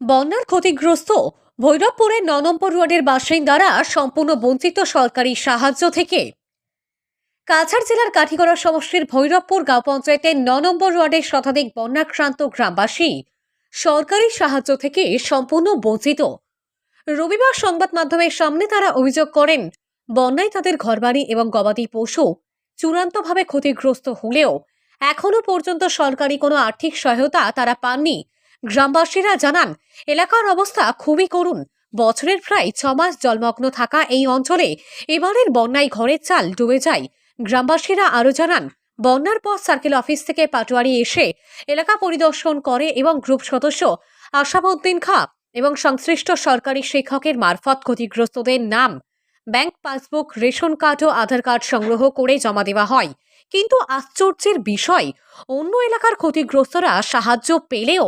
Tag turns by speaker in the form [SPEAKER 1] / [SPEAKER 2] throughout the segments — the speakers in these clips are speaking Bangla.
[SPEAKER 1] বন্যার ক্ষতিগ্রস্ত ভৈরবপুরের ন নম্বর ওয়ার্ডের বাসিন্দারা সম্পূর্ণ বঞ্চিত সরকারি সাহায্য থেকে। কাছাড় জেলার কাঠিগড়া সমষ্টির ভৈরবপুর গাঁও পঞ্চায়েতের ন নম্বর ওয়ার্ডের শতাধিক বন্যাক্রান্ত গ্রামবাসী সরকারি সাহায্য থেকে সম্পূর্ণ বঞ্চিত। রবিবার সংবাদ মাধ্যমের সামনে তারা অভিযোগ করেন, বন্যায় তাদের ঘরবাড়ি এবং গবাদি পশু চূড়ান্তভাবে ক্ষতিগ্রস্ত হলেও এখনও পর্যন্ত সরকারি কোনো আর্থিক সহায়তা তারা পাননি। গ্রামবাসীরা জানান, এলাকার অবস্থা খুবই করুণ। বছরের প্রায় ছমাস জলমগ্ন থাকা এই অঞ্চলে এবারের বন্যায় ঘরের চাল ডুবে যায়। গ্রামবাসীরা আরও জানান, বন্যার পর সার্কেল অফিস থেকে পাটোয়ারি এসে এলাকা পরিদর্শন করে এবং গ্রুপ সদস্য আশাবউদ্দিন খা এবং সংশ্লিষ্ট সরকারি শিক্ষকের মারফত ক্ষতিগ্রস্তদের নাম, ব্যাংক পাসবুক, রেশন কার্ড ও আধার কার্ড সংগ্রহ করে জমা দেওয়া হয়। কিন্তু আশ্চর্যের বিষয়, অন্য এলাকার ক্ষতিগ্রস্তরা সাহায্য পেলেও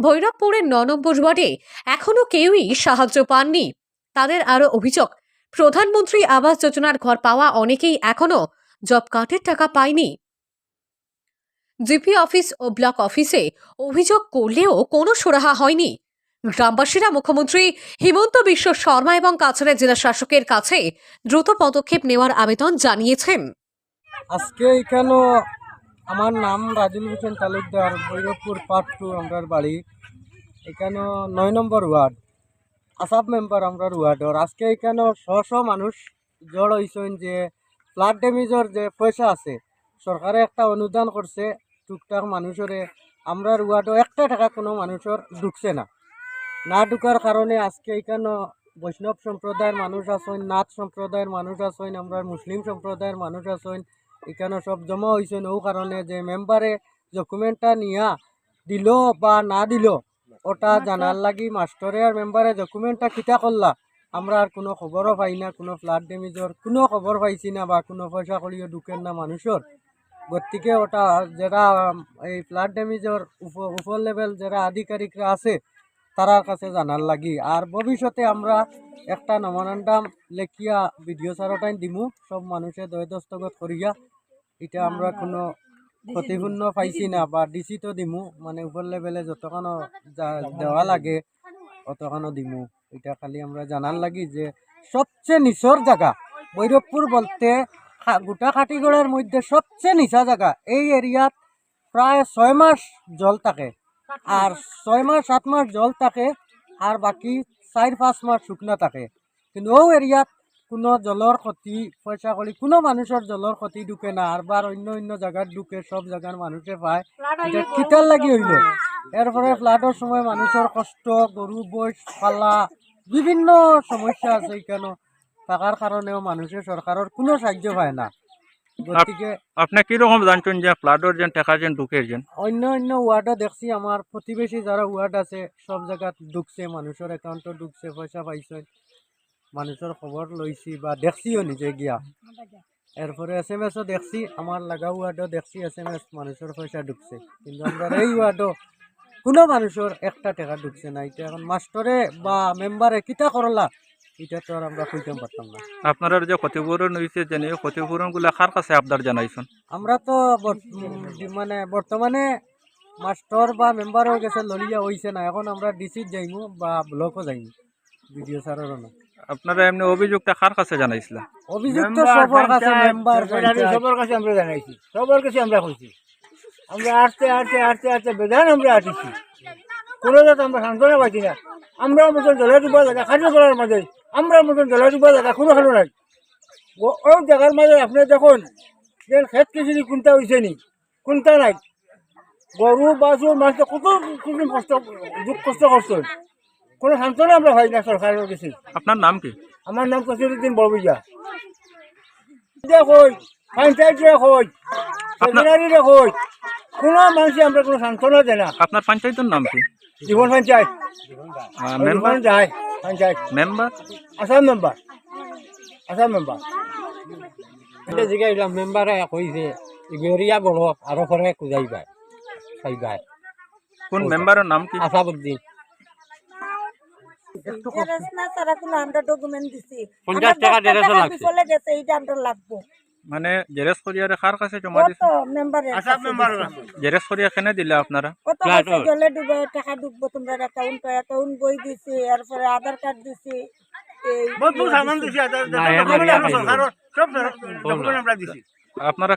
[SPEAKER 1] ভৈরবপুরের ন নম্বর ওয়ার্ডে এখনও কেউই সাহায্য পাননি। তাদের আরও অভিযোগ, প্রধানমন্ত্রী আবাস যোজনার ঘর পাওয়া অনেকেই এখনও জব কার্ডের টাকা পায়নি। জিপি অফিস ও ব্লক অফিসে অভিযোগ করলেও কোনো সুরাহা হয়নি। গ্রামবাসীরা মুখ্যমন্ত্রী হিমন্ত বিশ্ব শর্মা এবং কাছাড়ের জেলা শাসকের কাছে দ্রুত পদক্ষেপ নেওয়ার আবেদন জানিয়েছেন।
[SPEAKER 2] আজকে এখানে আমার নাম রাজুল হোসেন তালুকদার, ভৈরবপুর টু আমরার বাড়ি। এখানে নয় নম্বর ওয়ার্ড, আসাম মেম্বার আমরার ওয়ার্ডর আজকে এখানে শ শ মানুষ জড় হয়েছেন যে ফ্লাড ড্যামেজর যে পয়সা আছে, সরকারে একটা অনুদান করছে, টুকটাক মানুষরে। আমরার ওয়ার্ডও একটা টাকা কোনো মানুষের ঢুকছে না। না ঢুকার কারণে আজকে এখানে বৈষ্ণব সম্প্রদায়ের মানুষ আছেন, নাথ সম্প্রদায়ের মানুষ আছেন আমরা মুসলিম সম্প্রদায়ের মানুষ আছেন। এখানে সব জমা হয়েছেন ও কারণে যে মেম্বারে ডকুমেন্টটা নিয়া দিল বা না দিল ওটা জানার লাগি মাস্টরে আর মেম্বারে ডকুমেন্টটা কিতা করলা। আমরা আর কোনো খবরও পাই না কোনো ফ্লাড ড্যামেজর কোনো খবর পাইছি না বা কোনো পয়সা করিও ঢুকেন না মানুষের গতিকে ওটা যারা এই ফ্লাড ড্যামেজর উপর লেভেল যারা আধিকারিকরা আছে তারার কাছে জানার লাগি। আর ভবিষ্যতে আমরা একটা নমনান্ডাম লেখিয়া ভিডিও সারটাই দিমু। সব মানুষের দয় দস্তগত করিয়া এটা আমরা কোনো ক্ষতিপূর্ণ পাইছি না বা ডিসি তো দিমু মানে উপর লেভেলে যতখানো যা- দেওয়া লাগে অতখানো দিমু। এটা খালি আমরা জানার লাগি যে সবচেয়ে নিচর জায়গা ভৈরবপুর বলতে গোটা খাটিগড়ের মধ্যে সবচেয়ে নিচা জায়গা এই এরিয়াত প্রায় ছয় মাস জল থাকে। আর ছয় মাস সাত মাস জল থাকে আর বাকি চার পাঁচ মাস শুকনা থাকে। কিন্তু ও এরিয়াত কোনো জলের ক্ষতি পয়সা করি কোনো মানুষের জলের ক্ষতি ঢুকে না আর বার অন্য অন্য জায়গার ঢুকে সব জায়গার মানুষে পায়। এটা কিতার লাগি হইল এরপরে ফ্লাডের সময় মানুষের কষ্ট গরু বৈশ পালা বিভিন্ন সমস্যা আছে এখানে থাকার কারণেও মানুষে সরকারের কোনো সাহায্য পায় না। গতিকে
[SPEAKER 3] আপনি কীরকম জানছেন যে ফ্লাডর যেন টাকা যেন ঢুকের যেন?
[SPEAKER 2] অন্য অন্য ওয়ার্ডও দেখছি আমার প্রতিবেশী যারা ওয়ার্ড আছে সব জায়গাত ঢুকছে মানুষের একাউন্টও ঢুকছে পয়সা পাইছে। মানুষের খবর লইছি বা দেখছিও নিজে গিয়া। এরপরে এস এম এসও দেখছি আমার লাগা ওয়ার্ডও দেখছি এস এম এস মানুষের পয়সা ঢুকছে। কিন্তু আমরা এই ওয়ার্ডও কোনো মানুষের একটা টাকা ঢুকছে না। এটা এখন মাস্টরে বা মেম্বারে কিতা করলা এটা তো আর আমরা কইতে পারতাম না
[SPEAKER 3] আপনারা যে ক্ষতিপূরণ হয়েছে এই ক্ষতিপূরণগুলো কার কাছে আবদার জানাইছেন
[SPEAKER 2] আমরা তো মানে বর্তমানে মাস্টার বা মেম্বারও গেছে ললিয়া হইছে না। এখন আমরা ডিসিত যাইমু বা ব্লকও যাইমু ভিডিও স্যারেরও না
[SPEAKER 3] আপনারা এমনি অভিযোগটা কার কাছে জানাইছিলেন?
[SPEAKER 2] অভিযোগ তো সবার কাছে মেম্বার
[SPEAKER 4] সবার কাছে আমরা জানাইছি। সবার কাছে আমরা কইছি। আমরা আসতে আসতে আসতে আসতে বেদান আমরা আসিছি। কোনো জাত আমরা সান্ত্বনা পাইছি না। আমরা মতন জলা ডুবা জায়গা খাদ্য করার মাঝে। আমরা মতন জলা ডুবা জায়গা কোনো খালো নাই। ও- ওই জায়গার মাঝে আপনি দেখুন যে খেত কিছু কোনটা হয়েছে নি কোনটা নাই। গরু বাছু মাছ কত কষ্ট দুঃখ কষ্ট করছেন। কোনো সান্ত্বনা আমরা হয় না সরকারের কাছে।
[SPEAKER 3] আপনার নাম কি?
[SPEAKER 4] আমার নাম কসিরুদ্দিন বড়বইয়া দেখুন পঞ্চায়েত দেখুন সেমিনারি দেখুন কোনো মানুষই আমরা কোনো সান্ত্বনা দেয় না।
[SPEAKER 3] আপনার পঞ্চায়েতের নাম কি?
[SPEAKER 4] জীবন পঞ্চায়েত।
[SPEAKER 3] মেম্বার
[SPEAKER 4] যায় পঞ্চায়েত।
[SPEAKER 3] মেম্বার
[SPEAKER 4] আসাম মেম্বার আসাম মেম্বার
[SPEAKER 5] এটা জিগাইলাম মেম্বারে কইছে ইগরিয়া বড় আরও পরে কুজাইবা চাইবা
[SPEAKER 3] কোন মেম্বারের নাম কি?
[SPEAKER 5] আসাবুদ্দিন
[SPEAKER 6] গ্যারেজ না তারা কোনো আমরা ডকুমেন্ট দিছি।
[SPEAKER 5] পঞ্চাশ
[SPEAKER 6] আমার
[SPEAKER 5] টাকা
[SPEAKER 6] দশটা
[SPEAKER 5] লাগছে।
[SPEAKER 6] বিফলে গেছে এইটা আমরা লাগবো।
[SPEAKER 3] মানে জেরেক্স করিয়ারে কার কাছে জমা দিছে?
[SPEAKER 6] কাছে
[SPEAKER 4] মেম্বার
[SPEAKER 3] করিয়া কেনে দিলে আপনারা?
[SPEAKER 6] কত জলে ডুবে টাকা ডুববো তোমরা অ্যাকাউন্ট অ্যাকাউন্ট বই দিছি এরপরে আধার কার্ড দিছি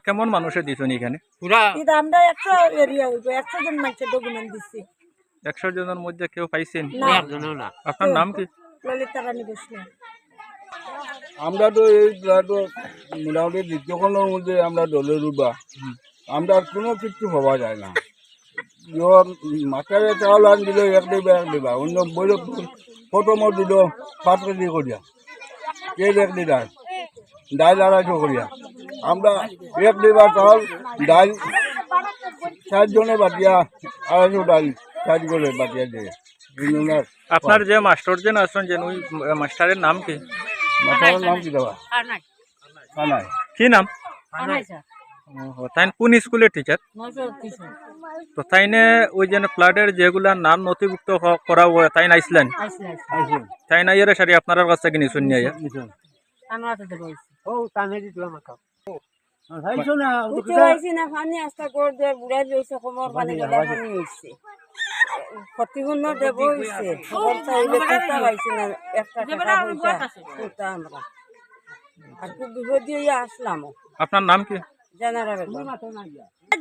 [SPEAKER 3] কেমন মানুষে দিছেন এখানে?
[SPEAKER 6] এটা আমরা একশো এরিয়া হইব একশো জন মানুষের ডকুমেন্ট দিছি।
[SPEAKER 3] একশো জনের মধ্যে কেউ পাইছেন? আপনার নাম কি?
[SPEAKER 7] আমরা তো এই তো মোটামুটি দ্বিতীয়খণ্ডের মধ্যে আমরা দলে রুবা আমরা আর কোনো কিছু পাওয়া যায় না। মাথায় চাউল আন দিল এক দিবা এক দিবা অন্য বইলে প্রথম দিল পাঁচ কেজি করিয়া। তেল এক লিটার ডাইল আড়াইশো করিয়া। আমরা এক দিবা চাউল ডাইল চারজনে বাটিয়া আড়াইশো ডাইল চার করে বাটিয়া দিয়ে
[SPEAKER 3] আপনার যে মাস্টার যেন আছেন যেন ওই মাস্টারের নাম কি?
[SPEAKER 7] মাথার নাম কি দেওয়া কানাই
[SPEAKER 3] কি নাম? ও, কোন স্কুলের টিচার তো তাইনে ওই যে ফ্লাডের যেগুলা নাম নথিভুক্ত করা হয় তাই নাইছিলেন
[SPEAKER 7] আইসুন
[SPEAKER 3] তাই না ইয়ে সারি আপনার কাছ থেকে নিশুন নিয়ে
[SPEAKER 7] নিশুন
[SPEAKER 5] ও টানে দিত আমাকে।
[SPEAKER 4] ভাইছো না
[SPEAKER 6] উঠে আইছি না পানি আস্তা করে বুড়াই রয়েছে কোমর পানি গেলে পানি হয়েছে ক্ষতিপূর্ণ দেব হয়েছে খবর চাইলে পাইছি না একটা টাকা পয়সা আমরা। আর খুব বিপদ দিয়ে আসলাম।
[SPEAKER 3] আপনার নাম কি?
[SPEAKER 6] জানারা বেগম।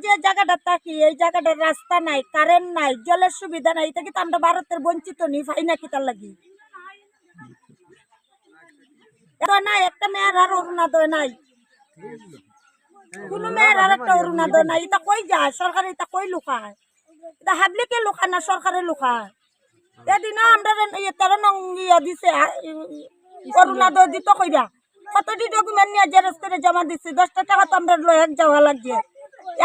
[SPEAKER 6] যে জায়গাটা থাকি এই জায়গাটার রাস্তা নাই কারেন্ট নাই জলের সুবিধা নাই এটা কিন্তু আমরা ভারতের বঞ্চিত নি পাই না কিতার লাগি? নাই একটা মেয়ের আর অরুণাদয় নাই। কোনো মেয়ের আর একটা অরুণাদয় নাই। এটা কই যায়? সরকার এটা কই লুকায়? এটা হাবলিকে লুকায় না সরকারে লুকায় এদিন আমরা তেরো নং ইয়া দিছে অরুণাদয় দিত কইরা। কতটি ডকুমেন্ট নিয়ে জেরক্স করে জমা দিছি দশটা টাকা তো আমরা লয়ে যাওয়া লাগছে।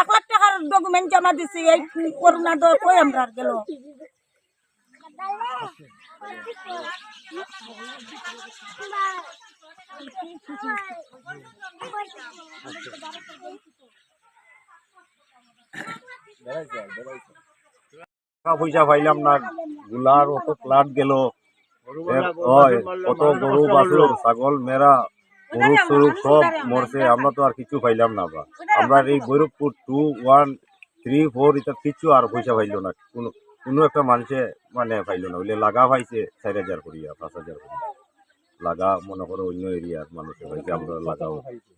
[SPEAKER 6] এক লাখ টাকার ডকুমেন্ট জমা দিছি এই অরুণাদয় কই আমরা আর গেল?
[SPEAKER 8] টাকা পয়সা পাইলাম না গুলার অত প্লাট গেল। হয় কত গরু বাছুর ছাগল মেরা গরু সরু সব মরছে আমরা তো আর কিছু পাইলাম না বা। আমরা এই Gaurabpur two one three four এটা কিছু আর পয়সা পাইলো না কোনো কোনো একটা মানুষে মানে পাইলো না। ওইলে লাগা পাইছে চার হাজার করিয়া পাঁচ হাজার করিয়া লাগা মনে করো অন্য এরিয়ার মানুষে পাইছে আমরা লাগাও।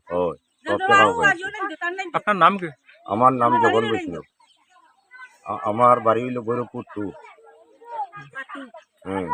[SPEAKER 8] হয় সব টাকাও পাইছে।
[SPEAKER 3] আপনার নাম কি?
[SPEAKER 8] আমার নাম জগন বৈষ্ণব। আমার বাড়ি হইল গৈরবপুর টু। হুম।